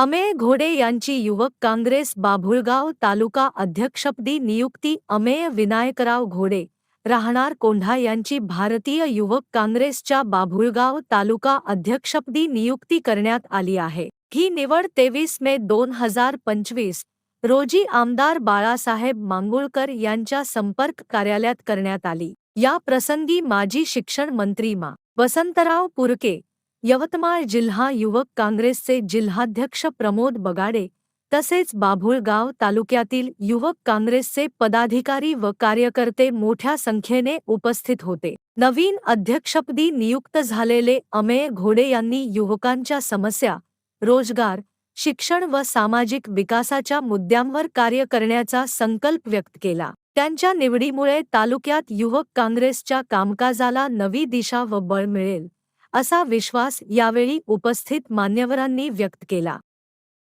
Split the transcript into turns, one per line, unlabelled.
अमेय घोडे यांची युवक काँग्रेस बाभुळगाव तालुका अध्यक्षपदी नियुक्ती अमेय विनायकराव घोडे. राहणार कोंढा यांची भारतीय युवक काँग्रेसच्या बाभुळगाव तालुका अध्यक्षपदी नियुक्ती करण्यात आली आहे. ही निवड तेवीस मे दोन हजार पंचवीस. रोजी आमदार बाळासाहेब मांगुळकर यांच्या संपर्क कार्यालयात करण्यात आली. या प्रसंगी माजी शिक्षण मंत्री मा. वसंतराव पुरके यवतमाळ जिल्हा युवक काँग्रेसचे जिल्हाध्यक्ष प्रमोद बगाडे तसेच बाभुळगाव तालुक्यातील युवक काँग्रेसचे पदाधिकारी व कार्यकर्ते मोठ्या संख्येने उपस्थित होते. नवीन अध्यक्षपदी नियुक्त झालेले अमेय घोडे यांनी युवकांच्या समस्या रोजगार शिक्षण व सामाजिक विकासाच्या मुद्द्यांवर कार्य करण्याचा संकल्प व्यक्त केला. त्यांच्या निवडीमुळे तालुक्यात युवक काँग्रेसच्या कामकाजाला नवी दिशा व बळ मिळेल. असा विश्वास यावेळी उपस्थित मान्यवरांनी व्यक्त केला.